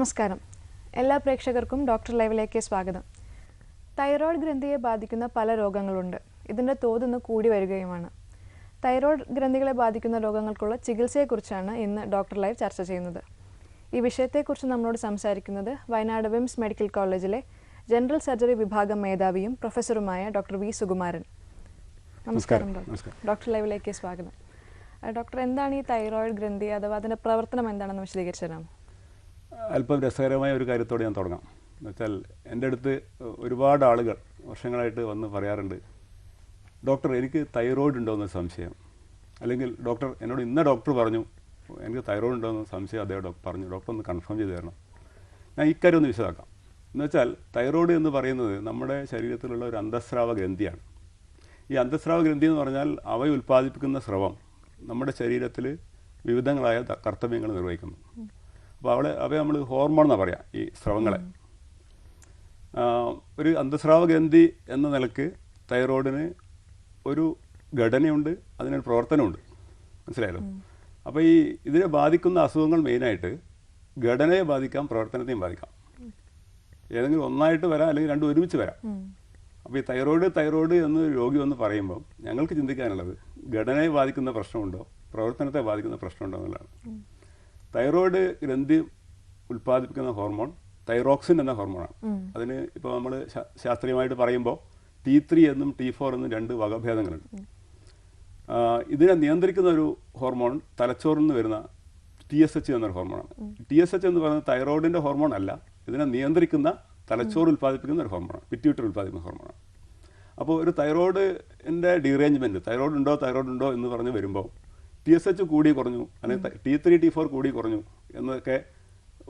നമസ്കാരം. എല്ലാ പ്രേക്ഷകർക്കും ഡോക്ടർ ലൈവിലേക്ക് സ്വാഗതം. തൈറോയ്ഡ് ഗ്രന്ഥിയെ ബാധിക്കുന്ന പല രോഗങ്ങളുണ്ട്. ഇതിന്റെ തോതിന്ന് കൂടി വരികയുമാണ്. തൈറോയ്ഡ് ഗ്രന്ഥികളെ ബാധിക്കുന്ന രോഗങ്ങൾക്കുള്ള ചികിത്സയെക്കുറിച്ചാണ് ഇന്ന് ഡോക്ടർ ലൈവ് ചർച്ച ചെയ്യുന്നത്. ഈ വിഷയത്തെക്കുറിച്ച് നമ്മളോട് സംസാരിക്കുന്നത് വയനാട് വിംസ് മെഡിക്കൽ കോളേജിലെ ജനറൽ സർജറി വിഭാഗം മേധാവിയും പ്രൊഫസറുമായ ഡോക്ടർ വി സുകുമാരൻ. നമസ്കാരം ഡോക്ടർ. ഡോക്ടർ ലൈവിലേക്ക് സ്വാഗതം. ഡോക്ടർ എന്താണ് ഈ തൈറോയ്ഡ് ഗ്രന്ഥി? അഥവാ അതിന്റെ പ്രവർത്തനം എന്താണെന്ന് വിശദീകരിച്ചു തരാമോ അല്പം രസകരമായ ഒരു കാര്യത്തോടെ ഞാൻ തുടങ്ങാം. എന്നുവെച്ചാൽ എന്റെ അടുത്ത് ഒരുപാട് ആളുകൾ വർഷങ്ങളായിട്ട് വന്ന് പറയാറുണ്ട് ഡോക്ടർ എനിക്ക് തൈറോയ്ഡ് ഉണ്ടോ എന്ന് സംശയം. അല്ലെങ്കിൽ ഡോക്ടർ എന്നോട് ഇന്ന ഡോക്ടർ പറഞ്ഞു എനിക്ക് തൈറോയ്ഡ് ഉണ്ടോ എന്ന് സംശയം അദ്ദേഹം ഡോക്ടർ പറഞ്ഞു. ഡോക്ടർ ഒന്ന് കൺഫേം ചെയ്ത് തരണം. ഞാൻ ഇക്കാര്യം ഒന്ന് വിശദമാക്കാം എന്നുവെച്ചാൽ തൈറോയ്ഡ് എന്ന് പറയുന്നത് നമ്മുടെ ശരീരത്തിലുള്ള ഒരു അന്തസ്രാവ ഗ്രന്ഥിയാണ്. ഈ അന്തസ്രാവ ഗ്രന്ഥി എന്ന് പറഞ്ഞാൽ അവ ഉൽപ്പാദിപ്പിക്കുന്ന സ്രവം നമ്മുടെ ശരീരത്തിൽ വിവിധങ്ങളായ കർത്തവ്യങ്ങൾ നിർവഹിക്കുന്നു. അപ്പോൾ അവളെ അവയെ നമ്മൾ ഹോർമോൺ എന്നാണ് പറയാം ഈ സ്രവങ്ങളെ. ഒരു അന്തസ്രാവ ഗ്രന്ഥി എന്ന നിലയ്ക്ക് തൈറോയിഡിന് ഒരു ഘടനയുണ്ട് അതിനൊരു പ്രവർത്തനമുണ്ട്. മനസ്സിലായല്ലോ? അപ്പോൾ ഈ ഇതിനെ ബാധിക്കുന്ന അസുഖങ്ങൾ മെയിനായിട്ട് ഘടനയെ ബാധിക്കാം പ്രവർത്തനത്തെയും ബാധിക്കാം. ഏതെങ്കിലും ഒന്നായിട്ട് വരാം അല്ലെങ്കിൽ രണ്ടും ഒരുമിച്ച് വരാം. അപ്പോൾ ഈ തൈറോയിഡ് തൈറോയിഡ് എന്ന് രോഗി വന്ന് പറയുമ്പോൾ ഞങ്ങൾക്ക് ചിന്തിക്കാനുള്ളത് ഘടനയെ ബാധിക്കുന്ന പ്രശ്നമുണ്ടോ പ്രവർത്തനത്തെ ബാധിക്കുന്ന പ്രശ്നമുണ്ടോ എന്നുള്ളതാണ്. തൈറോയ്ഡ് ഗ്രന്ഥി ഉൽപ്പാദിപ്പിക്കുന്ന ഹോർമോൺ തൈറോക്സിൻ എന്ന ഹോർമോണാണ്. അതിന് ഇപ്പോൾ നമ്മൾ ശാസ്ത്രീയമായിട്ട് പറയുമ്പോൾ ടി ത്രീ എന്നും ടി ഫോർ എന്നും രണ്ട് വകഭേദങ്ങളുണ്ട്. ഇതിനെ നിയന്ത്രിക്കുന്ന ഒരു ഹോർമോൺ തലച്ചോറിൽ നിന്ന് വരുന്ന ടി എസ് എച്ച് എന്നൊരു ഹോർമോണാണ്. ടി എസ് എച്ച് എന്ന് പറയുന്നത് തൈറോയിഡിന്റെ ഹോർമോൺ അല്ല. ഇതിനെ നിയന്ത്രിക്കുന്ന തലച്ചോറ് ഉൽപ്പാദിപ്പിക്കുന്ന ഒരു ഹോർമോണാണ്. പിറ്റ്യൂട്ടർ ഉൽപ്പാദിപ്പിക്കുന്ന ഹോർമോണാണ്. അപ്പോൾ ഒരു തൈറോയിഡിന്റെ ഡീറേഞ്ച്മെന്റ് തൈറോയിഡ് ഉണ്ടോ തൈറോയിഡ് ഉണ്ടോ എന്ന് പറഞ്ഞ് വരുമ്പോൾ ടി എസ് എച്ച് കൂടി കുറഞ്ഞു അല്ലെങ്കിൽ ടി ത്രീ ടി ഫോർ കൂടി കുറഞ്ഞു എന്നൊക്കെ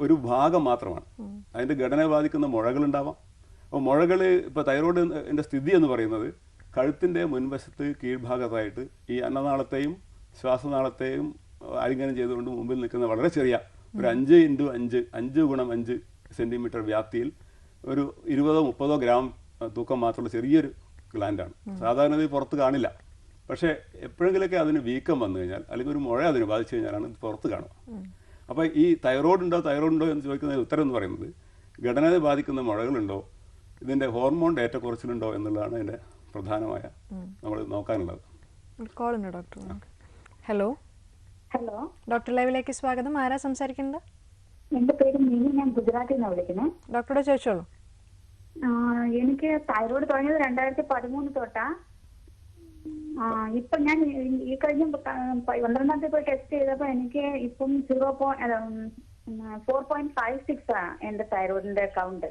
ഒരു ഭാഗം മാത്രമാണ്. അതിന്റെ ഘടനയെ ബാധിക്കുന്ന മുഴകളുണ്ടാവാം അപ്പോൾ മുഴകൾ ഇപ്പോൾ തൈറോയിഡിന്റെ സ്ഥിതി എന്ന് പറയുന്നത് കഴുത്തിന്റെ മുൻവശത്ത് കീഴ്ഭാഗത്തായിട്ട് ഈ അന്നനാളത്തെയും ശ്വാസനാളത്തെയും ആലിംഗനം ചെയ്തുകൊണ്ട് മുമ്പിൽ നിൽക്കുന്ന വളരെ ചെറിയ ഒരു അഞ്ച് ഇന്റു അഞ്ച് അഞ്ച് ഗുണം അഞ്ച് സെന്റിമീറ്റർ വ്യാപ്തിയിൽ ഒരു ഇരുപതോ മുപ്പതോ ഗ്രാം തൂക്കം മാത്രമുള്ള ചെറിയൊരു ഗ്ലാൻഡാണ് സാധാരണ ഇത് പുറത്ത് കാണില്ല. പക്ഷേ എപ്പോഴെങ്കിലൊക്കെ അതിന് വീക്കം വന്നു കഴിഞ്ഞാൽ അല്ലെങ്കിൽ ഒരു മുഴ അതിന് ബാധിച്ചു കഴിഞ്ഞാലാണ് ഇത് പുറത്ത് കാണുക. അപ്പോൾ ഈ തൈറോയ്ഡ് ഉണ്ടോ തൈറോയ്ഡ് ഉണ്ടോ എന്ന് ചോദിക്കുന്ന ഉത്തരം എന്ന് പറയുന്നത് ഘടനയെ ബാധിക്കുന്ന മുഴകളുണ്ടോ ഇതിന്റെ ഹോർമോൺ ഏറ്റക്കുറച്ചിലുണ്ടോ എന്നുള്ളതാണ് അതിന്റെ പ്രധാനമായ നമ്മൾ നോക്കാനുള്ളത്. ഡോക്ടർ ഹലോ ഹലോ ഡോക്ടർ ലൈവിലേക്ക് സ്വാഗതം. ആരാ സംസാരിക്കുന്നത്? എന്റെ പേര് മീനു. ഞാൻ ഗുജറാത്തിൽ നിന്നാണ് വിളിക്കുന്നത്. ഡോക്ടറോട് ചോദിച്ചോളൂ. എനിക്ക് തൈറോയ്ഡ് തുടങ്ങിയത് രണ്ടായിരത്തി പതിമൂന്ന് തൊട്ടാ. ഇപ്പൊ ഞാൻ ഈ- കഴിഞ്ഞ പന്ത്രണ്ടാം തീയതി പോയി ടെസ്റ്റ് ചെയ്തപ്പോ എനിക്ക് ഇപ്പം zero point four point five six ആ എന്റെ തൈറോയിഡിന്റെ കൗണ്ട്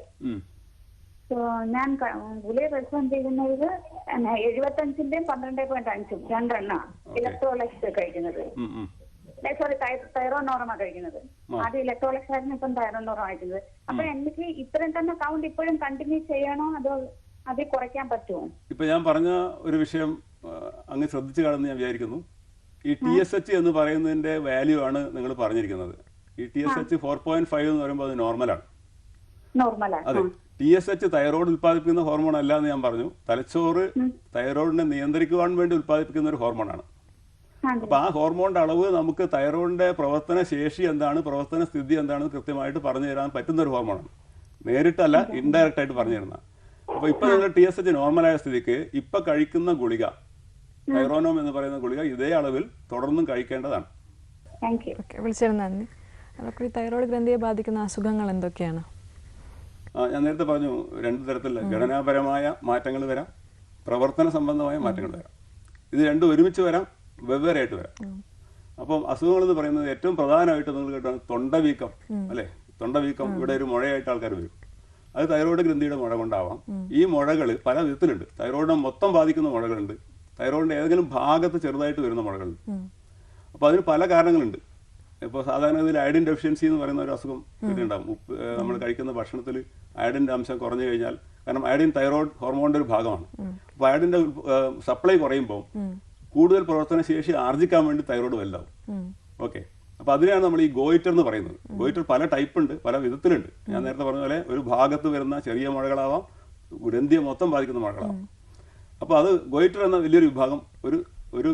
സോ ഞാൻ ഗുളിക റെസ്പോണ്ട് ചെയ്യുന്നത് എഴുപത്തഞ്ചിന്റെയും പന്ത്രണ്ട് പോയിന്റ് അഞ്ചും രണ്ടെണ്ണ ഇലക്ട്രോലക്സ് കഴിക്കുന്നത്. സോറി തൈറോ തൈറോനോറമ കഴിക്കുന്നത്. ആദ്യം ഇലക്ട്രോലക്സ് ആയിരുന്നു ഇപ്പം തൈറോനോറം കഴിക്കുന്നത്. അപ്പൊ എനിക്ക് ഇത്രയും തന്നെ കൗണ്ട് ഇപ്പോഴും കണ്ടിന്യൂ ചെയ്യണോ അതോ അതിൽ കുറയ്ക്കാൻ പറ്റുമോ? ഇപ്പൊ ഞാൻ പറഞ്ഞ ഒരു വിഷയം അങ്ങ് ശ്രദ്ധിച്ചു കാണുമെന്ന് ഞാൻ വിചാരിക്കുന്നു. ഈ ടി എസ് എച്ച് എന്ന് പറയുന്നതിന്റെ വാല്യൂ ആണ് നിങ്ങൾ പറഞ്ഞിരിക്കുന്നത്. ഈ T S H four point five എന്ന് പറയുമ്പോൾ അത് നോർമലാണ് അതെ. ടി എസ് എച്ച് തൈറോയ്ഡ് ഉൽപ്പാദിപ്പിക്കുന്ന ഹോർമോൺ അല്ല എന്ന് ഞാൻ പറഞ്ഞു. തലച്ചോറ് തൈറോയിഡിനെ നിയന്ത്രിക്കുവാൻ വേണ്ടി ഉൽപ്പാദിപ്പിക്കുന്ന ഒരു ഹോർമോണാണ് അപ്പൊ ആ ഹോർമോണിന്റെ അളവ് നമുക്ക് തൈറോയിഡിന്റെ പ്രവർത്തന ശേഷി എന്താണ് പ്രവർത്തന സ്ഥിതി എന്താണെന്ന് കൃത്യമായിട്ട് പറഞ്ഞു തരാൻ പറ്റുന്ന ഒരു ഹോർമോണാണ് നേരിട്ടല്ല ഇൻഡയറക്റ്റ് ആയിട്ട് പറഞ്ഞു തരുന്ന അപ്പൊ ഇപ്പൊ നിങ്ങൾ ടി എസ് എച്ച് നോർമലായ സ്ഥിതിക്ക് ഇപ്പൊ കഴിക്കുന്ന ഗുളിക തൈറോനോം എന്ന് പറയുന്ന ഗുളിക ഇതേ അളവിൽ തുടർന്നും കഴിക്കേണ്ടതാണ്. നന്ദി. ഡോക്ടർ ഈ തൈറോയ്ഡ് ഗ്രന്ഥിയെ ബാധിക്കുന്ന അസുഖങ്ങൾ എന്തൊക്കെയാണ്? ഞാൻ നേരത്തെ പറഞ്ഞു രണ്ടു തരത്തിലുള്ള ഘടനാപരമായ മാറ്റങ്ങൾ വരാം പ്രവർത്തന സംബന്ധമായ മാറ്റങ്ങൾ വരാം. ഇത് രണ്ടും ഒരുമിച്ച് വരാം വെവ്വേറെയായിട്ട് വരാം. അപ്പം അസുഖങ്ങൾ എന്ന് പറയുന്നത് ഏറ്റവും പ്രധാനമായിട്ട് നിങ്ങൾ കേട്ടാണ് തൊണ്ടവീക്കം അല്ലെ? തൊണ്ടവീക്കം ഇവിടെ ഒരു മുഴയായിട്ട് ആൾക്കാർ വരും. അത് തൈറോയ്ഡ് ഗ്രന്ഥിയുടെ മുഴ കൊണ്ടാവാം. ഈ മുഴകൾ പല വിധത്തിലുണ്ട്. തൈറോയിഡിനെ മൊത്തം ബാധിക്കുന്ന മുഴകളുണ്ട്. തൈറോയിഡിന്റെ ഏതെങ്കിലും ഭാഗത്ത് ചെറുതായിട്ട് വരുന്ന മുഴകൾ അപ്പോൾ അതിന് പല കാരണങ്ങളുണ്ട്. ഇപ്പോൾ സാധാരണ ഇതിൽ അയഡിൻ ഡെഫിഷ്യൻസി എന്ന് പറയുന്ന ഒരു അസുഖം ഇതിലുണ്ടാവും ഉപ്പ് നമ്മൾ കഴിക്കുന്ന ഭക്ഷണത്തിൽ അയഡിന്റെ അംശം കുറഞ്ഞു കഴിഞ്ഞാൽ കാരണം അയഡിൻ തൈറോയിഡ് ഹോർമോണിന്റെ ഒരു ഭാഗമാണ്. അപ്പോൾ അയഡിന്റെ സപ്ലൈ കുറയുമ്പോൾ കൂടുതൽ പ്രവർത്തന ശേഷി ആർജിക്കാൻ വേണ്ടി തൈറോയിഡ് വലുതാവും. ഓക്കെ. അപ്പോൾ അതിനെയാണ് നമ്മൾ ഈ ഗോയിറ്റർ എന്ന് പറയുന്നത്. ഗോയിറ്റർ പല ടൈപ്പ് ഉണ്ട് പല വിധത്തിലുണ്ട്. ഞാൻ നേരത്തെ പറഞ്ഞ പോലെ ഒരു ഭാഗത്ത് വരുന്ന ചെറിയ മുഴകളാവാം ഗ്രന്ഥിയെ മൊത്തം ബാധിക്കുന്ന മുഴകളാവാം അപ്പോൾ അത് ഗോയിറ്റർ എന്ന വലിയൊരു വിഭാഗം ഒരു ഒരു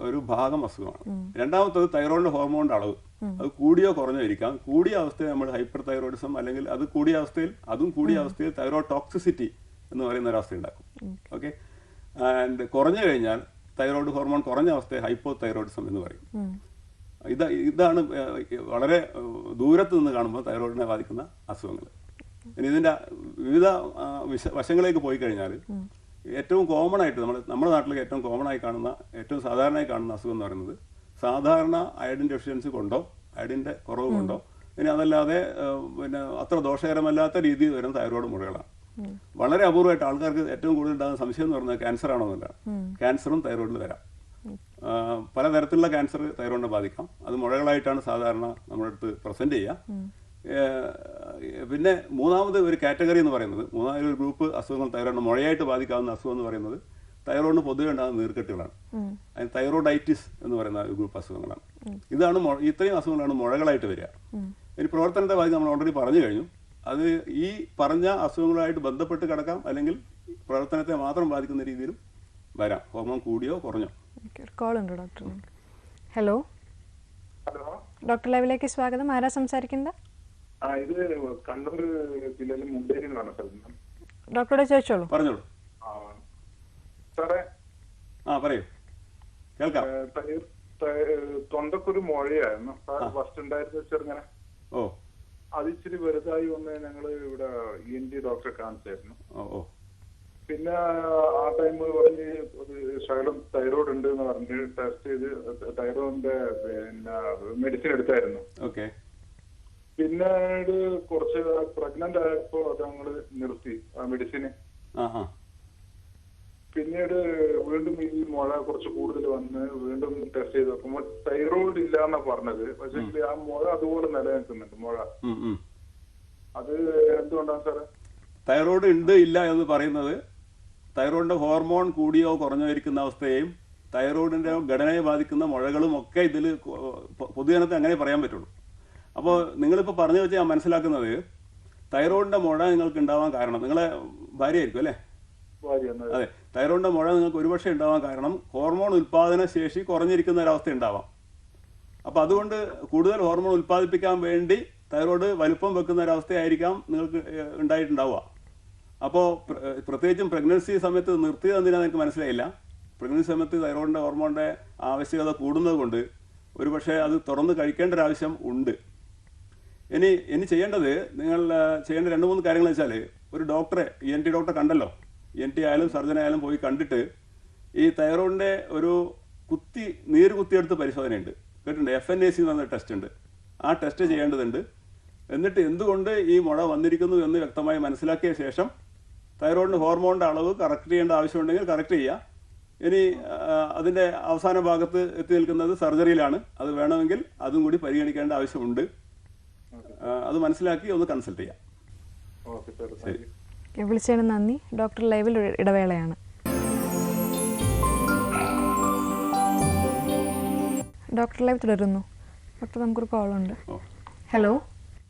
ഒരു ഭാഗം അസുഖമാണ്. രണ്ടാമത്തത് തൈറോയിഡ് ഹോർമോണിന്റെ അളവ്. അത് കൂടിയോ കുറഞ്ഞോ ഇരിക്കാം. കൂടിയ അവസ്ഥയിൽ നമ്മൾ ഹൈപ്പർ തൈറോയിഡിസം അല്ലെങ്കിൽ അത് കൂടിയ അവസ്ഥയിൽ അതും കൂടിയ അവസ്ഥയിൽ തൈറോയ്ഡ് ടോക്സിസിറ്റി എന്ന് പറയുന്ന ഒരവസ്ഥ ഉണ്ടാക്കും ഓക്കെ? ആൻഡ് കുറഞ്ഞു കഴിഞ്ഞാൽ തൈറോയ്ഡ് ഹോർമോൺ കുറഞ്ഞ അവസ്ഥയെ ഹൈപ്പോ തൈറോയിഡിസം എന്ന് പറയും. ഇത് ഇതാണ് വളരെ ദൂരത്ത് നിന്ന് കാണുമ്പോൾ തൈറോയിഡിനെ ബാധിക്കുന്ന അസുഖങ്ങൾ. ഇനി ഇതിന്റെ വിവിധ വശങ്ങളിലേക്ക് പോയി കഴിഞ്ഞാൽ ഏറ്റവും കോമൺ ആയിട്ട് നമ്മൾ നമ്മുടെ നാട്ടിൽ ഏറ്റവും കോമൺ ആയി കാണുന്ന ഏറ്റവും സാധാരണയായി കാണുന്ന അസുഖം എന്ന് പറയുന്നത് സാധാരണ അയഡിൻ ഡെഫിഷ്യൻസി കൊണ്ടോ അയഡിന്റെ കുറവ് കൊണ്ടോ ഇനി അതല്ലാതെ പിന്നെ അത്ര ദോഷകരമല്ലാത്ത രീതിയിൽ വരുന്ന തൈറോയ്ഡ് മുഴകളാണ് വളരെ അപൂർവമായിട്ട് ആൾക്കാർക്ക് ഏറ്റവും കൂടുതൽ ഉണ്ടാകുന്ന സംശയം എന്ന് പറഞ്ഞാൽ ക്യാൻസർ ആണോ എന്നല്ല. ക്യാൻസറും തൈറോയിഡിൽ വരാം. പലതരത്തിലുള്ള ക്യാൻസർ തൈറോയിഡിനെ ബാധിക്കാം. അത് മുഴകളായിട്ടാണ് സാധാരണ നമ്മുടെ അടുത്ത് പ്രസന്റ് ചെയ്യുക പിന്നെ മൂന്നാമത് ഒരു കാറ്റഗറി എന്ന് പറയുന്നത്. മൂന്നാമത് ഒരു ഗ്രൂപ്പ് അസുഖങ്ങൾ തൈറോയിഡ് മുഴയായിട്ട് ബാധിക്കാവുന്ന അസുഖം എന്ന് പറയുന്നത് തൈറോയിഡിന് പൊതുവെ ഉണ്ടാകുന്ന നീർക്കെട്ടുകളാണ്. അതിന് തൈറോയിഡൈറ്റിസ് എന്ന് പറയുന്ന ഒരു ഗ്രൂപ്പ് അസുഖങ്ങളാണ്. ഇതാണ് ഇത്രയും അസുഖങ്ങളാണ് മുഴകളായിട്ട് വരിക. ഇനി പ്രവർത്തനത്തെ ബാധിച്ച് നമ്മൾ ഓൾറെഡി പറഞ്ഞു കഴിഞ്ഞു. അത് ഈ പറഞ്ഞ അസുഖങ്ങളുമായിട്ട് ബന്ധപ്പെട്ട് കിടക്കാം അല്ലെങ്കിൽ പ്രവർത്തനത്തെ മാത്രം ബാധിക്കുന്ന രീതിയിലും വരാം. ഹോർമോൺ കൂടിയോ കുറഞ്ഞോ? ഓക്കെ കോൾ ഉണ്ട് ഡോക്ടർ. ഹലോ. ഹലോ. ഡോക്ടർ ലൈവിലേക്ക് സ്വാഗതം. ആരാ സംസാരിക്കുന്നത്? ഇത് കണ്ണൂർ ജില്ലയിലെ മുണ്ടേരി എന്ന് പറഞ്ഞ സ്ഥലം ഡോക്ടറോട് ചോദിച്ചോളൂ. പറഞ്ഞോളൂ. ആ സാറേ. ആ പറയൂ. കേൾക്കാം. തൊണ്ടക്കൊരു മുഴയായിരുന്നു. സാർ ഫസ്റ്റ് ഉണ്ടായിരുന്ന ചെറുങ്ങനെ. ഓ. അത് ഇച്ചിരി വലുതായി വന്ന് ഞങ്ങൾ ഇവിടെ ഇ എൻ ഡി ഡോക്ടറെ കാണിച്ചായിരുന്നു. പിന്നെ ആ ടൈം പറഞ്ഞ് ഒരു ശകലം തൈറോയ്ഡ് ഉണ്ട് എന്ന് പറഞ്ഞ് ടെസ്റ്റ് ചെയ്ത് തൈറോയിഡിന്റെ പിന്നെ മെഡിസിൻ എടുത്തായിരുന്നു. ഓക്കെ. പിന്നീട് കുറച്ച് പ്രഗ്നന്റ് ആയപ്പോ അത് ഞങ്ങൾ നിർത്തി ആ മെഡിസിന് പിന്നീട് വീണ്ടും ഈ മുഴ കുറച്ച് കൂടുതൽ വന്ന് വീണ്ടും ടെസ്റ്റ് ചെയ്ത്. നോക്കുമ്പോൾ തൈറോയിഡ് ഇല്ല എന്നാ പറഞ്ഞത്. പക്ഷെ ആ മുഴ അതുപോലെ നിലനിൽക്കുന്നുണ്ട് മുഴ. അത് എന്തുകൊണ്ടാണ് സാറേ? തൈറോയിഡ് ഉണ്ട് ഇല്ല എന്ന് പറയുന്നത് തൈറോയിഡിന്റെ ഹോർമോൺ കൂടിയോ കുറഞ്ഞോ ഇരിക്കുന്ന അവസ്ഥയെയും തൈറോയിഡിന്റെ ഘടനയെ ബാധിക്കുന്ന മുഴകളും ഒക്കെ ഇതിൽ പൊതുജനത്തെ അങ്ങനെ പറയാൻ പറ്റുള്ളൂ. അപ്പോൾ നിങ്ങളിപ്പോൾ പറഞ്ഞു വെച്ച് ഞാൻ മനസ്സിലാക്കുന്നത് തൈറോയിഡിന്റെ മുഴ നിങ്ങൾക്ക് ഉണ്ടാവാൻ കാരണം. നിങ്ങളെ ഭാര്യയായിരിക്കും അല്ലേ? അതെ. തൈറോയിഡിന്റെ മുഴ നിങ്ങൾക്ക് ഒരുപക്ഷെ ഉണ്ടാവാൻ കാരണം ഹോർമോൺ ഉൽപാദന ശേഷി കുറഞ്ഞിരിക്കുന്ന ഒരവസ്ഥ ഉണ്ടാവാം. അപ്പോൾ അതുകൊണ്ട് കൂടുതൽ ഹോർമോൺ ഉൽപ്പാദിപ്പിക്കാൻ വേണ്ടി തൈറോയിഡ് വലുപ്പം വെക്കുന്ന ഒരവസ്ഥയായിരിക്കാം നിങ്ങൾക്ക് ഉണ്ടായിട്ടുണ്ടാവുക. അപ്പോൾ പ്രത്യേകിച്ചും പ്രഗ്നൻസി സമയത്ത് നിർത്തിയത് എന്തിനാന്ന് എനിക്ക് മനസ്സിലായില്ല. പ്രഗ്നൻസി സമയത്ത് തൈറോയിഡിന്റെ ഹോർമോണിന്റെ ആവശ്യകത കൂടുന്നത് കൊണ്ട് ഒരുപക്ഷെ അത് തുറന്ന് കഴിക്കേണ്ട ഒരു ആവശ്യം ഉണ്ട്. ഇനി ഇനി ചെയ്യേണ്ടത് നിങ്ങൾ ചെയ്യേണ്ട രണ്ട് മൂന്ന് കാര്യങ്ങൾ വെച്ചാൽ ഒരു ഡോക്ടറെ ഇ എൻ ടി ഡോക്ടറെ കണ്ടല്ലോ. എൻ ടി ആയാലും സർജൻ ആയാലും പോയി കണ്ടിട്ട് ഈ തൈറോയിഡിന്റെ ഒരു കുത്തി നീര് കുത്തിയെടുത്ത് പരിശോധനയുണ്ട്. കേട്ടിട്ടുണ്ട്? എഫ് എൻ എ സി എന്ന് പറഞ്ഞ ടെസ്റ്റ് ഉണ്ട്. ആ ടെസ്റ്റ് ചെയ്യേണ്ടതുണ്ട്. എന്നിട്ട് എന്തുകൊണ്ട് ഈ മുഴ വന്നിരിക്കുന്നു എന്ന് വ്യക്തമായി മനസ്സിലാക്കിയ ശേഷം തൈറോയിഡിന് ഹോർമോണിന്റെ അളവ് കറക്റ്റ് ചെയ്യേണ്ട ആവശ്യമുണ്ടെങ്കിൽ കറക്റ്റ് ചെയ്യുക. ഇനി അതിന്റെ അവസാന ഭാഗത്ത് എത്തി നിൽക്കുന്നത് സർജറിയിലാണ് അത് വേണമെങ്കിൽ അതും കൂടി പരിഗണിക്കേണ്ട ആവശ്യമുണ്ട്. അത് മനസ്സിലാക്കി ഒന്ന് കൺസൾട്ട് ചെയ്യാം. വിളിച്ചതിന് നന്ദി. ഡോക്ടർ ലൈവിൽ ഇടവേളയാണ്. ഡോക്ടർ ലൈവ് തുടരുന്നു. ഡോക്ടർ നമുക്കൊരു കോൾ ഉണ്ട് ഹലോ.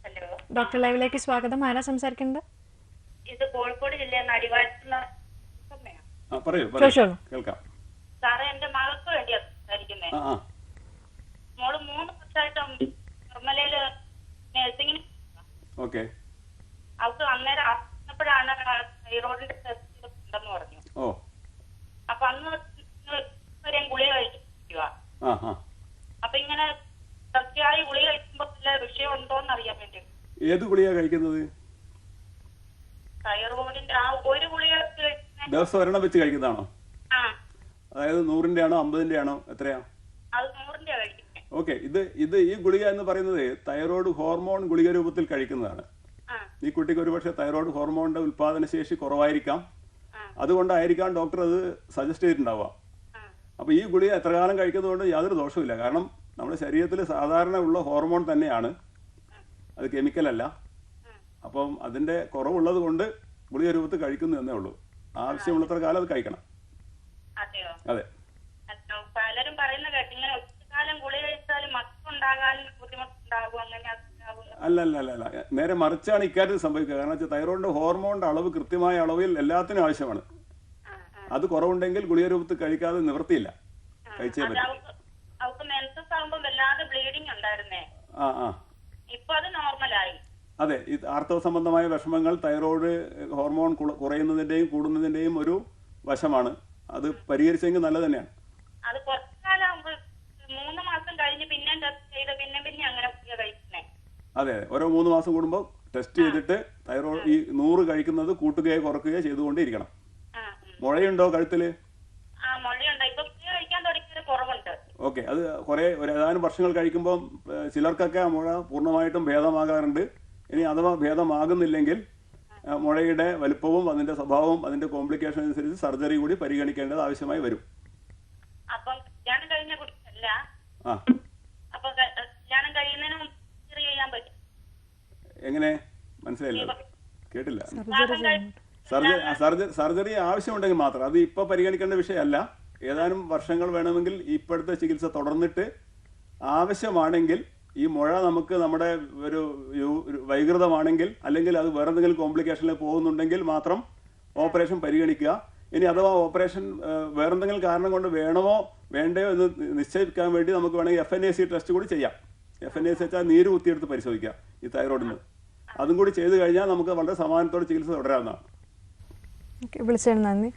ഹലോ. ഡോക്ടർ ലൈവിലേക്ക് സ്വാഗതം. ആരാ സംസാരിക്കുന്നത് ഇത് കോഴിക്കോട് ജില്ലയിൽ അടിവാരത്തുള്ള പറയൂ കേൾക്കാം. സാറേ എന്റെ മകൾക്ക് വേണ്ടിയാണ് സംസാരിക്കുന്നേ ആ ആ മോൾ മൂന്ന് വർഷമായിട്ട് നിർമ്മലയിൽ നഴ്സിംഗിന് ഓക്കെ. അവർക്ക് അന്നേരം അറിഞ്ഞപ്പോഴാണ് തൈറോയിഡിന്റെ ടെസ്റ്റ് ഉണ്ടെന്ന് പറഞ്ഞു. ഓ. അപ്പൊ അന്ന് വരെയും ഗുളിക കഴിക്കുക അപ്പൊ ഇങ്ങനെ തുടർച്ചയായി ഗുളിക കഴിക്കുമ്പോ വല്ല വിഷയം ഉണ്ടോന്ന് അറിയാൻ വേണ്ടി. ഏത് ഗുളിക കഴിക്കുന്നത്? തൈറോയിഡിന്റെ ആ ഒരു ഗുളിക ദിവസം ഒരെണ്ണം വെച്ച് കഴിക്കുന്നതാണോ? അതായത് നൂറിന്റെ ആണോ അമ്പതിന്റെ ആണോ എത്രയാ? ഓക്കെ ഇത് ഇത് ഈ ഗുളിക എന്ന് പറയുന്നത് തൈറോയ്ഡ് ഹോർമോൺ ഗുളിക രൂപത്തിൽ കഴിക്കുന്നതാണ്. ഈ കുട്ടിക്ക് ഒരുപക്ഷെ തൈറോയ്ഡ് ഹോർമോണിന്റെ ഉൽപാദന ശേഷി കുറവായിരിക്കാം. അതുകൊണ്ടായിരിക്കാം ഡോക്ടർ അത് സജസ്റ്റ് ചെയ്തിട്ടുണ്ടാവുക. അപ്പൊ അപ്പോൾ ഈ ഗുളിക എത്ര കാലം കഴിക്കുന്നതുകൊണ്ട് യാതൊരു ദോഷവുമില്ല. കാരണം നമ്മുടെ ശരീരത്തിൽ സാധാരണ ഉള്ള ഹോർമോൺ തന്നെയാണ്. അത് കെമിക്കലല്ല അപ്പം അതിന്റെ കുറവുള്ളത് കൊണ്ട് ഗുളിക രൂപത്തിൽ കഴിക്കുന്നു എന്നേ ഉള്ളൂ. ആവശ്യമുള്ളത്ര കാലം അത് കഴിക്കണം. അതെ. പലരും പറയുന്ന കേട്ടിങ്ങനെ ഒറ്റക്കാലം ഗുളിക അല്ല അല്ല അല്ല നേരെ മറിച്ചാണ് ഇക്കാര്യത്തിൽ സംഭവിക്കുക. കാരണം വെച്ചാൽ തൈറോയിഡിന്റെ ഹോർമോണിന്റെ അളവ് കൃത്യമായ അളവിൽ എല്ലാത്തിനും ആവശ്യമാണ്. അത് കുറവുണ്ടെങ്കിൽ ഗുളിക രൂപത്തിൽ കഴിക്കാതെ നിവൃത്തിയില്ല. കഴിച്ചേ പറ്റും. അത് ആർത്തവ സംബന്ധമായ വിഷമങ്ങൾ തൈറോയിഡ് ഹോർമോൺ കുറയുന്നതിന്റെയും കൂടുന്നതിന്റെയും ഒരു വശമാണ്. അത് പരിഹരിച്ചെങ്കിൽ നല്ലത് തന്നെയാണ് അത് കുറച്ചു കാലം മൂന്ന് മാസം കഴിഞ്ഞ് പിന്നെ ടെസ്റ്റ് ചെയ്ത് പിന്നെ പിന്നെ അങ്ങനെ അതെ ഓരോ മൂന്ന് മാസം കൂടുമ്പോൾ ടെസ്റ്റ് ചെയ്തിട്ട് തൈറോയ്ഡ് ഈ നൂറ് കഴിക്കുന്നത് കൂട്ടുകയോ കുറക്കുകയോ ചെയ്തുകൊണ്ടിരിക്കണം. മുഴയുണ്ടോ കഴുത്തിൽ? ഓക്കെ അത് കുറെ ഒരു ഏതാനും വർഷങ്ങൾ കഴിക്കുമ്പോൾ ചിലർക്കൊക്കെ ആ മുഴ പൂർണമായിട്ടും ഭേദമാകാറുണ്ട്. ഇനി അഥവാ ഭേദമാകുന്നില്ലെങ്കിൽ മുഴയുടെ വലുപ്പവും അതിന്റെ സ്വഭാവവും അതിന്റെ കോംപ്ലിക്കേഷൻ അനുസരിച്ച് സർജറി കൂടി പരിഗണിക്കേണ്ടത് ആവശ്യമായി വരും. അപ്പം കഴിഞ്ഞ കുട്ടിയല്ല ആ. എങ്ങനെ? മനസ്സിലായില്ല? കേട്ടില്ല. സർജറി സർജറി ആവശ്യമുണ്ടെങ്കിൽ മാത്രം. അത് ഇപ്പൊ പരിഗണിക്കേണ്ട വിഷയമല്ല. ഏതാനും വർഷങ്ങൾ വേണമെങ്കിൽ ഇപ്പോഴത്തെ ചികിത്സ തുടർന്നിട്ട് ആവശ്യമാണെങ്കിൽ ഈ മുഴ നമുക്ക് നമ്മുടെ ഒരു വൈകൃതമാണെങ്കിൽ അല്ലെങ്കിൽ അത് വേറെ എന്തെങ്കിലും കോംപ്ലിക്കേഷനിൽ പോകുന്നുണ്ടെങ്കിൽ മാത്രം ഓപ്പറേഷൻ പരിഗണിക്കുക. ഇനി അഥവാ ഓപ്പറേഷൻ വേറെന്തെങ്കിലും കാരണം കൊണ്ട് വേണമോ വേണ്ടയോ എന്ന് നിശ്ചയിക്കാൻ വേണ്ടി നമുക്ക് വേണമെങ്കിൽ F N A C test കൂടി ചെയ്യാം. എഫ് എൻ എ സി വെച്ചാൽ നീര് കുത്തിയെടുത്ത് പരിശോധിക്കാം ഈ തൈറോയിഡിന് അതും കൂടി ചെയ്തു കഴിഞ്ഞാൽ നമുക്ക് വളരെ സമാധാനത്തോടെ ചികിത്സ തുടരാവുന്നതാണ്. വിളിച്ചതിന് നന്ദി.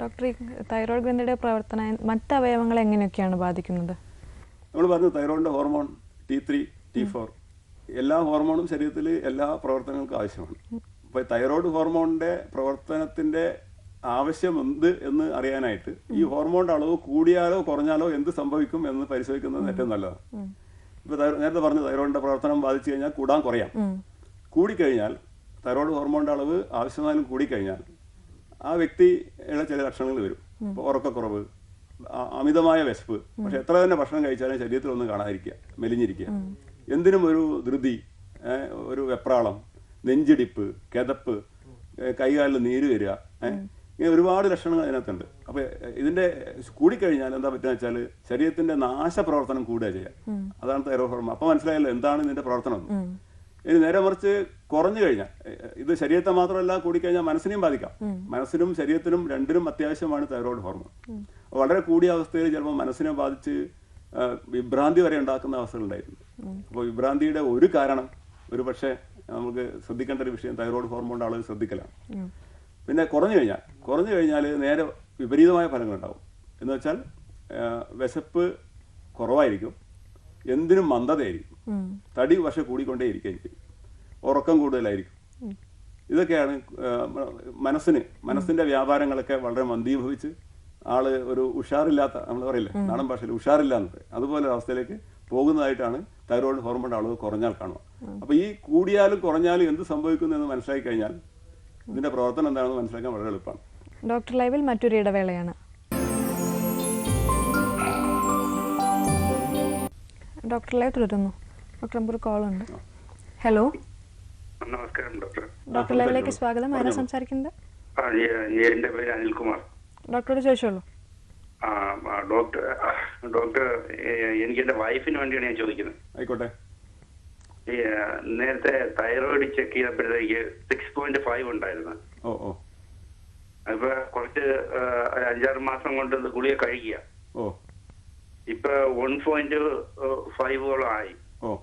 ഡോക്ടർ ഈ തൈറോയ്ഡ് ഗ്രന്ഥിയുടെ പ്രവർത്തനം മറ്റ് അവയവങ്ങളെ എങ്ങനെയൊക്കെയാണ് ബാധിക്കുന്നത്? നമ്മൾ പറഞ്ഞു തൈറോയിഡിന്റെ hormone T three T four എല്ലാ ഹോർമോണും ശരീരത്തിൽ എല്ലാ പ്രവർത്തനങ്ങൾക്കും ആവശ്യമാണ്. അപ്പോൾ തൈറോയ്ഡ് ഹോർമോണിന്റെ പ്രവർത്തനത്തിന്റെ ആവശ്യം എന്ത് എന്ന് അറിയാനായിട്ട് ഈ ഹോർമോണിന്റെ അളവ് കൂടിയാലോ കുറഞ്ഞാലോ എന്ത് സംഭവിക്കും എന്ന് പരിശോധിക്കുന്നത് ഏറ്റവും നല്ലതാണ്. ഇപ്പോൾ നേരത്തെ പറഞ്ഞു തൈറോയിഡിന്റെ പ്രവർത്തനം ബാധിച്ചു കഴിഞ്ഞാൽ കൂടാൻ കുറയാം. കൂടിക്കഴിഞ്ഞാൽ തൈറോയ്ഡ് ഹോർമോണിന്റെ അളവ് ആവശ്യമായാലും കൂടിക്കഴിഞ്ഞാൽ ആ വ്യക്തിയുടെ ചില ലക്ഷണങ്ങൾ വരും. ഇപ്പോൾ ഉറക്കക്കുറവ് അമിതമായ വിശപ്പ്. പക്ഷെ എത്ര തന്നെ ഭക്ഷണം കഴിച്ചാലും ശരീരത്തിൽ ഒന്നും കാണാതിരിക്കുക മെലിഞ്ഞിരിക്കുക. എന്തിനും ഒരു ധൃതി ഒരു വെപ്രാളം നെഞ്ചിടിപ്പ് കിതപ്പ് കൈകാലിൽ നീര് വരിക ഇങ്ങനെ ഒരുപാട് ലക്ഷണങ്ങൾ അതിനകത്തുണ്ട്. അപ്പോൾ ഇതിന്റെ കൂടിക്കഴിഞ്ഞാൽ എന്താ പറ്റുക വെച്ചാൽ ശരീരത്തിന്റെ നാശപ്രവർത്തനം കൂടുക ചെയ്യുക. അതാണ് തൈറോയ്ഡ് ഹോർമോൺ. അപ്പോൾ മനസ്സിലായല്ലോ എന്താണ് ഇതിന്റെ പ്രവർത്തനം എന്ന്. ഇനി നേരെ മറിച്ച് കുറഞ്ഞു കഴിഞ്ഞാൽ ഇത് ശരീരത്തെ മാത്രമല്ല കൂടിക്കഴിഞ്ഞാൽ മനസ്സിനെയും ബാധിക്കാം. മനസ്സിനും ശരീരത്തിനും രണ്ടിനും അത്യാവശ്യമാണ് തൈറോയിഡ് ഹോർമോൺ. വളരെ കൂടിയ അവസ്ഥയിൽ ചിലപ്പോൾ മനസ്സിനെ ബാധിച്ച് വിഭ്രാന്തി വരെ ഉണ്ടാക്കുന്ന അവസ്ഥകളുണ്ടായിരുന്നു അപ്പോൾ വിഭ്രാന്തിയുടെ ഒരു കാരണം ഒരു പക്ഷേ നമുക്ക് ശ്രദ്ധിക്കേണ്ട ഒരു വിഷയം തൈറോയിഡ് ഹോർമോണിന്റെ അളവ് ശ്രദ്ധിക്കലാണ്. പിന്നെ കുറഞ്ഞു കഴിഞ്ഞാൽ കുറഞ്ഞു കഴിഞ്ഞാൽ നേരെ വിപരീതമായ ഫലങ്ങളുണ്ടാവും എന്ന് വെച്ചാൽ വിശപ്പ് കുറവായിരിക്കും. എന്തിനും മന്ദതയായിരിക്കും. തടി പക്ഷെ കൂടിക്കൊണ്ടേയിരിക്കുകയും ചെയ്യും ഉറക്കം കൂടുതലായിരിക്കും. ഇതൊക്കെയാണ് മനസ്സിന് മനസ്സിന്റെ വ്യാപാരങ്ങളൊക്കെ വളരെ മന്ദീഭവിച്ച് ആൾ ഒരു ഉഷാറില്ലാത്ത നമ്മൾ പറയില്ലേ നാടൻ ഭാഷയിൽ ഉഷാറില്ല എന്ന് പറയും. അതുപോലെ അവസ്ഥയിലേക്ക് പോകുന്നതായിട്ടാണ് തൈറോയിഡ് ഹോർമോൺ അളവ് കുറഞ്ഞാൽ കാണുക. അപ്പൊ ഈ കൂടിയാലും കുറഞ്ഞാലും എന്ത് സംഭവിക്കുന്നു എന്ന് മനസ്സിലാക്കി കഴിഞ്ഞാൽ ഇതിന്റെ പ്രവർത്തനം എന്താണെന്ന് മനസ്സിലാക്കാൻ വളരെ എളുപ്പമാണ്. ഡോക്ടർ ലൈവിൽ മറ്റൊരു ഇടവേളയാണ്. ഡോക്ടർ ലൈവ് തുടരുന്നു. ഡോക്ടർ കോൾ ഉണ്ട് ഹലോ. നമസ്കാരം ഡോക്ടർ. ഡോക്ടർ ലൈവിലേക്ക് സ്വാഗതം. ആരാ സംസാരിക്കുന്നത്? എന്റെ പേര് അനിൽകുമാർ. ഡോക്ടറോട് ചോദിച്ചോളൂ. ഡോക്ടർ ഡോക്ടർ എനിക്ക് എന്റെ വൈഫിന് വേണ്ടിയാണ് ഞാൻ ചോദിക്കുന്നത്. ആയിക്കോട്ടെ. നേരത്തെ തൈറോയിഡ് ചെക്ക് ചെയ്തപ്പോഴത്തേക്ക് സിക്സ് പോയിന്റ് ഫൈവ് ഉണ്ടായിരുന്നു. ഓ ഓ. അപ്പൊ കുറച്ച് അഞ്ചാറ് മാസം കൊണ്ട് ഗുളിയെ ഗുളിക കഴിക്കുക. ഓ. ഇപ്പൊ വൺ പോയിന്റ് ഫൈവോളം ആയി ഓ.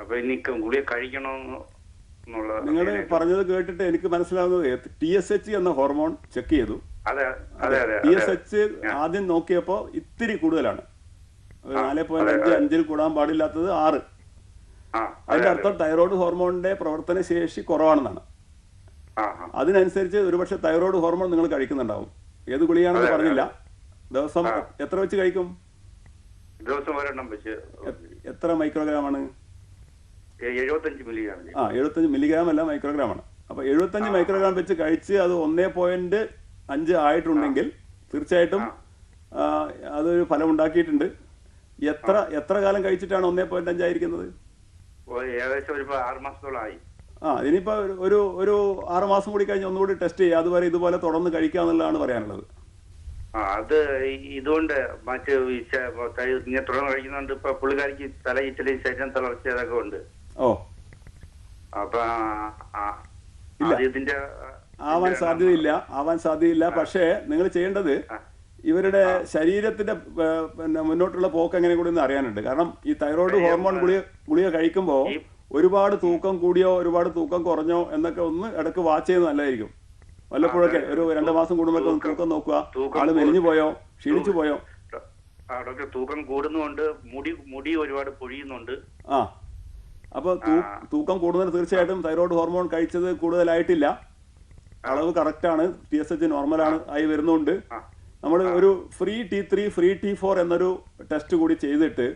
അപ്പൊ ഇനി ക- ഗുളിക കഴിക്കണോ എന്നുള്ള നിങ്ങൾ പറഞ്ഞത് കേട്ടിട്ട് എനിക്ക് മനസ്സിലാവുന്നത് ടി എസ് എച്ച് എന്ന ഹോർമോൺ ചെക്ക് ചെയ്തു. ടി എസ് എച്ച് ആദ്യം നോക്കിയപ്പോ ഇത്തിരി കൂടുതലാണ്. നാല് പോയിന്റ് അഞ്ച് അഞ്ചിൽ കൂടാൻ പാടില്ലാത്തത് ആറ്. അതിന്റെ അർത്ഥം തൈറോയ്ഡ് ഹോർമോണിന്റെ പ്രവർത്തന ശേഷി കുറവാണെന്നാണ്. അതിനനുസരിച്ച് ഒരുപക്ഷെ തൈറോയ്ഡ് ഹോർമോൺ നിങ്ങൾ കഴിക്കുന്നുണ്ടാവും. ഏത് ഗുളിയാണെന്ന് പറഞ്ഞില്ല. ദിവസം എത്ര വെച്ച് കഴിക്കും? ദിവസം ഒരെണ്ണം വെച്ച് എത്ര മൈക്രോഗ്രാം ആണ് ആ എഴുപത്തഞ്ച് മില്ലിഗ്രാം അല്ല മൈക്രോഗ്രാം ആണ് അപ്പൊ എഴുപത്തഞ്ച് മൈക്രോഗ്രാം വെച്ച് കഴിച്ച് അത് ഒന്നേ പോയിന്റ് അഞ്ച് ആയിട്ടുണ്ടെങ്കിൽ തീർച്ചയായിട്ടും അതൊരു ഫലം ഉണ്ടാക്കിയിട്ടുണ്ട് എത്ര എത്ര കാലം കഴിച്ചിട്ടാണ് ഒന്നേ പോയിന്റ് അഞ്ചായിരിക്കുന്നത് ഏകദേശം ഒരു ആറ് മാസത്തോളമായി ആ ഇനിയിപ്പോൾ ഒരു- ഒരു ആറുമാസം ആറ് മാസം കൂടി കഴിഞ്ഞ് ഒന്നുകൂടി ടെസ്റ്റ് ചെയ്യുക അതുവരെ ഇതുപോലെ തുടർന്ന് കഴിക്കുക എന്നുള്ളതാണ് പറയാനുള്ളത് അത് ഇതുകൊണ്ട് മറ്റ് ഇങ്ങനെ തുടർന്ന് കഴിക്കുന്നുണ്ട്. ഇപ്പൊ പുള്ളിക്കാരിക്ക് തല ഇച്ചിരി ശരീരം തളർച്ച അതൊക്കെ ഉണ്ട്. ഓ. അപ്പൊ ഇതിന്റെ ആവാൻ സാധ്യതയില്ല. ആവാൻ സാധ്യതയില്ല. പക്ഷേ നിങ്ങൾ ചെയ്യേണ്ടത് ഇവരുടെ ശരീരത്തിന്റെ പിന്നെ മുന്നോട്ടുള്ള പോക്ക് എങ്ങനെ കൂടി ഒന്ന് അറിയാനുണ്ട്. കാരണം ഈ തൈറോയ്ഡ് ഹോർമോൺ ഗുളിക ഗുളിക കഴിക്കുമ്പോൾ ഒരുപാട് തൂക്കം കൂടിയോ ഒരുപാട് തൂക്കം കുറഞ്ഞോ എന്നൊക്കെ ഒന്ന് ഇടയ്ക്ക് വാച്ച് ചെയ്യുന്നത് നല്ലതായിരിക്കും. വല്ലപ്പോഴൊക്കെ ഒരു രണ്ട് മാസം കൂടുമ്പോഴൊക്കെ ഒന്ന് തൂക്കം നോക്കുക. ആൾ മെലിഞ്ഞു പോയോ ക്ഷീണിച്ചു പോയോ? ഡോക്ടർ തൂക്കം കൂടുന്നുണ്ട്. മുടി മുടി ഒരുപാട് പൊഴിയുന്നുണ്ട്. ആ. അപ്പൊ തൂക്കം കൂടുന്നതിന് തീർച്ചയായിട്ടും തൈറോയ്ഡ് ഹോർമോൺ കഴിച്ചത് കൂടുതലായിട്ടില്ല. അളവ് കറക്റ്റ് ആണ്. ടി എസ് എച്ച് നോർമലാണ് ആയി വരുന്നുണ്ട്. നമ്മൾ ഒരു free T three free T four എന്നൊരു ടെസ്റ്റ് കൂടി ചെയ്തിട്ട്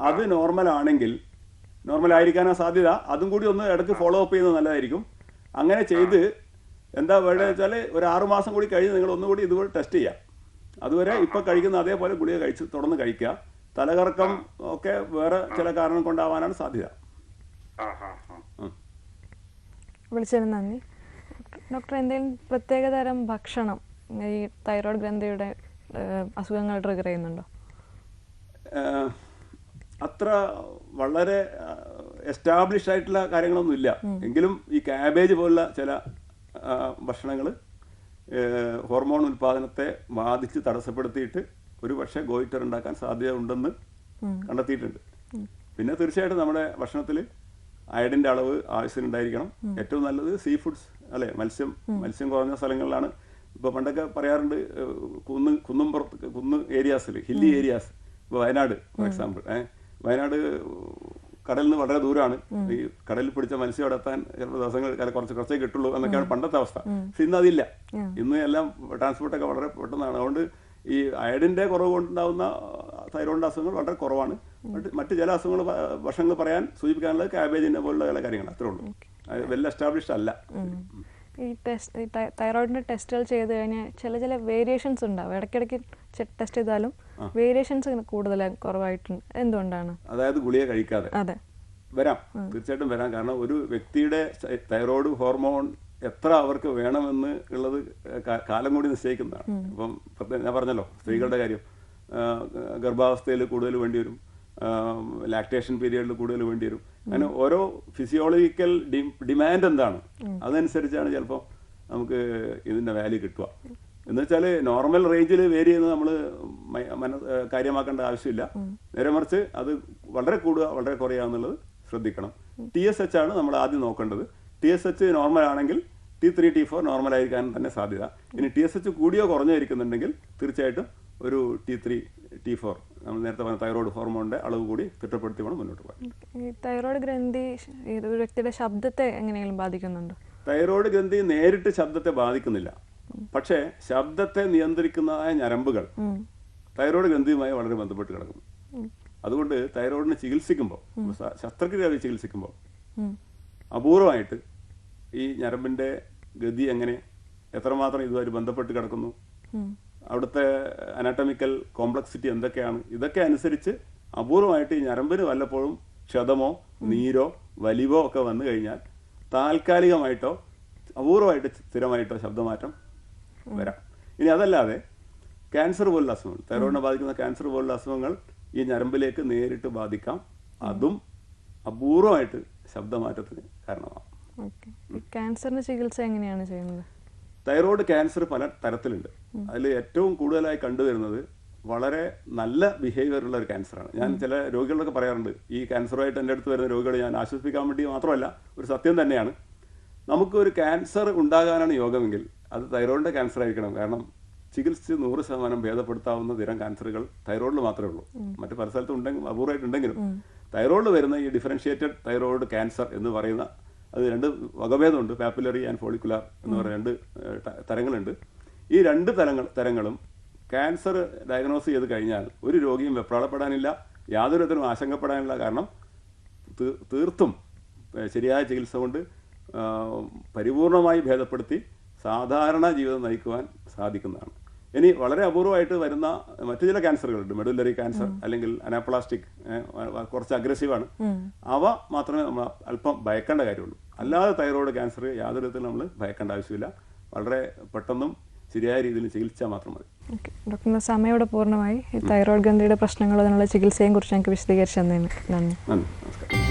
അത് നോർമൽ ആണെങ്കിൽ നോർമൽ ആയിരിക്കാനാ സാധ്യത. അതും കൂടി ഒന്ന് ഇടയ്ക്ക് ഫോളോ അപ്പ് ചെയ്യുന്നത് നല്ലതായിരിക്കും. അങ്ങനെ ചെയ്ത് എന്താ വേണ്ടത് വെച്ചാൽ ഒരു ആറു മാസം കൂടി കഴിഞ്ഞ് നിങ്ങൾ ഒന്നുകൂടി ഇതുപോലെ ടെസ്റ്റ് ചെയ്യാം. അതുവരെ ഇപ്പൊ കഴിക്കുന്ന അതേപോലെ ഗുളിക കഴിച്ച് തുടർന്ന് കഴിക്കുക. തലകറക്കം ഒക്കെ വേറെ ചില കാരണം കൊണ്ടാവാനാണ് സാധ്യത. വിളിച്ചതിന് നന്ദി. ഡോക്ടർ എന്തെങ്കിലും പ്രത്യേക തരം ഭക്ഷണം ഈ തൈറോയ്ഡ് ഗ്രന്ഥിയുടെ അസുഖങ്ങൾ ട്രിഗർ ചെയ്യുന്നുണ്ടോ? അത്ര വളരെ എസ്റ്റാബ്ലിഷ് ആയിട്ടുള്ള കാര്യങ്ങളൊന്നും ഇല്ല എങ്കിലും ഈ കാബേജ് പോലുള്ള ചില ഭക്ഷണങ്ങൾ ഹോർമോൺ ഉൽപാദനത്തെ ബാധിച്ച് തടസ്സപ്പെടുത്തിയിട്ട് ഒരു പക്ഷേ ഗോയിറ്റർ ഉണ്ടാക്കാൻ സാധ്യത ഉണ്ടെന്ന് കണ്ടെത്തിയിട്ടുണ്ട്. പിന്നെ തീർച്ചയായിട്ടും നമ്മുടെ ഭക്ഷണത്തിൽ അയഡിന്റെ അളവ് ആവശ്യത്തിനുണ്ടായിരിക്കണം. ഏറ്റവും നല്ലത് സീ ഫുഡ്സ് അല്ലെ? മത്സ്യം മത്സ്യം കുറഞ്ഞ സ്ഥലങ്ങളിലാണ്. ഇപ്പൊ പണ്ടൊക്കെ പറയാറുണ്ട് കുന്ന് കുന്നും പുറത്ത് കുന്ന് ഏരിയാസിൽ ഹില്ലി ഏരിയാസ് ഇപ്പൊ വയനാട് ഫോർ എക്സാമ്പിൾ ഏഹ് വയനാട് കടലിൽ നിന്ന് വളരെ ദൂരമാണ് ഈ കടലിൽ പിടിച്ച മത്സ്യം അവിടെ എത്താൻ ചിലപ്പോൾ ദിവസങ്ങൾ കുറച്ച് കുറച്ചേ കിട്ടുള്ളൂ എന്നൊക്കെയാണ് പണ്ടത്തെ അവസ്ഥ. പക്ഷെ ഇന്ന് അതില്ല. ഇന്ന് എല്ലാം ട്രാൻസ്പോർട്ടൊക്കെ വളരെ പെട്ടെന്നാണ്. അതുകൊണ്ട് ഈ അയഡിന്റെ കുറവ് കൊണ്ടുണ്ടാവുന്ന തൈറോയിഡ് അസുഖങ്ങൾ വളരെ കുറവാണ്. മറ്റ് ചില അസുഖങ്ങൾ വർഷങ്ങൾ പറയാൻ സൂചിപ്പിക്കാനുള്ളത് കാബേജിനെ പോലുള്ള ചില കാര്യങ്ങൾ അത്രേ ഉള്ളൂ. വെൽ എസ്റ്റാബ്ലിഷ്ഡ് അല്ല. ഈ ടെസ്റ്റ് ഈ തൈ- തൈറോയിഡിന്റെ ടെസ്റ്റുകൾ ചെയ്ത് കഴിഞ്ഞാൽ ചില ചില വേരിയേഷൻസ് ഉണ്ടാവും. ഇടയ്ക്കിടയ്ക്ക് ടെസ്റ്റ് ചെയ്താലും വേരിയേഷൻസ് കൂടുതലായി കുറവായിട്ടുണ്ട്. എന്തുകൊണ്ടാണ്? അതായത് ഗുളിക കഴിക്കാതെ. അതെ. വരാം. തീർച്ചയായിട്ടും വരാം. കാരണം ഒരു വ്യക്തിയുടെ തൈറോയ്ഡ് ഹോർമോൺ എത്ര അവർക്ക് വേണമെന്ന് ഉള്ളത് കാലം കൂടി നിശ്ചയിക്കുന്നതാണ്. ഇപ്പം പ്രത്യേകം ഞാൻ പറഞ്ഞല്ലോ സ്ത്രീകളുടെ കാര്യം. ഗർഭാവസ്ഥയിൽ കൂടുതൽ വേണ്ടി വരും. ലാക്ടേഷൻ പീരിയഡിൽ കൂടുതൽ വേണ്ടി വരും. അങ്ങനെ ഓരോ ഫിസിയോളജിക്കൽ ഡിമാൻഡ് എന്താണ്? അതനുസരിച്ചാണ് ചിലപ്പോൾ നമുക്ക് ഇതിന്റെ വാല്യൂ കിട്ടുക. എന്ന് വെച്ചാൽ നോർമൽ റേഞ്ചിൽ വേരി ചെയ്യുന്നത് നമ്മൾ മന കാര്യമാക്കേണ്ട ആവശ്യമില്ല. നേരെ മറിച്ച് അത് വളരെ കൂടുക വളരെ കുറയുക എന്നുള്ളത് ശ്രദ്ധിക്കണം. ടി എസ് എച്ച് ആണ് നമ്മൾ ആദ്യം നോക്കേണ്ടത്. ടി എസ് എച്ച് നോർമൽ ആണെങ്കിൽ T three T four normal ആയിരിക്കാൻ തന്നെ സാധ്യത. ഇനി ടി എസ് എച്ച് കൂടിയോ കുറഞ്ഞോ ഇരിക്കുന്നുണ്ടെങ്കിൽ തീർച്ചയായിട്ടും ഒരു ടി ത്രീ ടി ഫോർ നമ്മൾ നേരത്തെ പറഞ്ഞ തൈറോയ്ഡ് ഹോർമോണിന്റെ അളവ് കൂടി തിട്ടപ്പെടുത്തി വേണം മുന്നോട്ട് പോകാൻ. തൈറോയ്ഡ് ഗ്രന്ഥി ഒരു വ്യക്തിയുടെ ശബ്ദത്തെ എങ്ങനെയെങ്കിലും ബാധിക്കുന്നുണ്ടോ? തൈറോയ്ഡ് ഗ്രന്ഥി നേരിട്ട് ശബ്ദത്തെ ബാധിക്കുന്നില്ല. പക്ഷേ ശബ്ദത്തെ നിയന്ത്രിക്കുന്നതായ ഞരമ്പുകൾ തൈറോയ്ഡ് ഗ്രന്ഥിയുമായി വളരെ ബന്ധപ്പെട്ട് കിടക്കുന്നു. അതുകൊണ്ട് തൈറോയിഡിനെ ചികിത്സിക്കുമ്പോൾ ശസ്ത്രക്രിയ ചികിത്സിക്കുമ്പോൾ അപൂർവമായിട്ട് ഈ ഞരമ്പിന്റെ ഗതി എങ്ങനെ എത്രമാത്രം ഇതുമായി ബന്ധപ്പെട്ട് കിടക്കുന്നു. അവിടുത്തെ അനാട്ടമിക്കൽ കോംപ്ലക്സിറ്റി എന്തൊക്കെയാണ് ഇതൊക്കെ അനുസരിച്ച് അപൂർവമായിട്ട് ഈ ഞരമ്പിന് വല്ലപ്പോഴും ക്ഷതമോ നീരോ വലിവോ ഒക്കെ വന്നു കഴിഞ്ഞാൽ താൽക്കാലികമായിട്ടോ അപൂർവമായിട്ട് സ്ഥിരമായിട്ടോ ശബ്ദമാറ്റം വരാം. ഇനി അതല്ലാതെ ക്യാൻസർ പോലുള്ള അസുഖങ്ങൾ തൈറോയിഡിനെ ബാധിക്കുന്ന ക്യാൻസർ പോലുള്ള അസുഖങ്ങൾ ഈ ഞരമ്പിലേക്ക് നേരിട്ട് ബാധിക്കാം. അതും അപൂർവമായിട്ട് ശബ്ദമാറ്റത്തിന് കാരണമാകും. ചികിത്സ എങ്ങനെയാണ് ചെയ്യുന്നത്? തൈറോയ്ഡ് ക്യാൻസർ പല തരത്തിലുണ്ട്. അതിൽ ഏറ്റവും കൂടുതലായി കണ്ടുവരുന്നത് വളരെ നല്ല ബിഹേവിയർ ഉള്ള ഒരു ക്യാൻസറാണ് ഞാൻ ചില രോഗികളൊക്കെ പറയാറുണ്ട് ഈ ക്യാൻസറുമായിട്ട് എന്റെ അടുത്ത് വരുന്ന രോഗികളെ ഞാൻ ആശ്വസിപ്പിക്കാൻ വേണ്ടി മാത്രമല്ല ഒരു സത്യം തന്നെയാണ്. നമുക്ക് ഒരു ക്യാൻസർ ഉണ്ടാകാനാണ് യോഗമെങ്കിൽ അത് തൈറോയിഡിന്റെ ക്യാൻസർ ആയിരിക്കണം. കാരണം ചികിത്സിച്ച് നൂറ് ശതമാനം ഭേദപ്പെടുത്താവുന്ന തരം ക്യാൻസറുകൾ തൈറോയിഡിൽ മാത്രമേ ഉള്ളൂ. മറ്റു പല സ്ഥലത്തും ഉണ്ടെങ്കിൽ അപൂർവമായിട്ടുണ്ടെങ്കിലും തൈറോയിഡ് വരുന്ന ഈ ഡിഫറൻഷിയേറ്റഡ് തൈറോയിഡ് ക്യാൻസർ എന്ന് പറയുന്ന അത് രണ്ട് വകഭേദമുണ്ട്. പാപ്പുലറി ആൻഡ് ഫോളിക്കുലാർ എന്ന് പറയുന്ന രണ്ട് തരങ്ങളുണ്ട്. ഈ രണ്ട് തരങ്ങൾ തരങ്ങളും ക്യാൻസർ ഡയഗ്നോസ് ചെയ്ത് കഴിഞ്ഞാൽ ഒരു രോഗിയും വെപ്രാളപ്പെടാനില്ല യാതൊരു തരത്തിലും ആശങ്കപ്പെടാനില്ല. കാരണം തീർത്തും ശരിയായ ചികിത്സ കൊണ്ട് പരിപൂർണമായി ഭേദപ്പെടുത്തി സാധാരണ ജീവിതം നയിക്കുവാൻ സാധിക്കുന്നതാണ്. ഇനി വളരെ അപൂർവമായിട്ട് വരുന്ന മറ്റു ചില ക്യാൻസറുകളുണ്ട്. മെഡുലറി ക്യാൻസർ അല്ലെങ്കിൽ അനാപ്ലാസ്റ്റിക് കുറച്ച് അഗ്രസീവാണ് അവ മാത്രമേ നമ്മൾ അല്പം ഭയക്കേണ്ട കാര്യമുള്ളൂ. അല്ലാതെ തൈറോയ്ഡ് ക്യാൻസർ യാതൊരു വിധത്തിലും നമ്മൾ ഭയക്കേണ്ട ആവശ്യമില്ല. വളരെ പെട്ടെന്നും ശരിയായ രീതിയിൽ ചികിത്സിച്ചാൽ മാത്രം മതി. ഡോക്ടർ സമയോടെ പൂർണമായി ഈ തൈറോയ്ഡ് ഗ്രന്ഥിയുടെ പ്രശ്നങ്ങളും അതിനുള്ള ചികിത്സയെയും കുറിച്ച് ഞങ്ങൾക്ക് വിശദീകരിച്ചു തന്നതിന് നന്ദി. നന്ദി. നമസ്കാരം.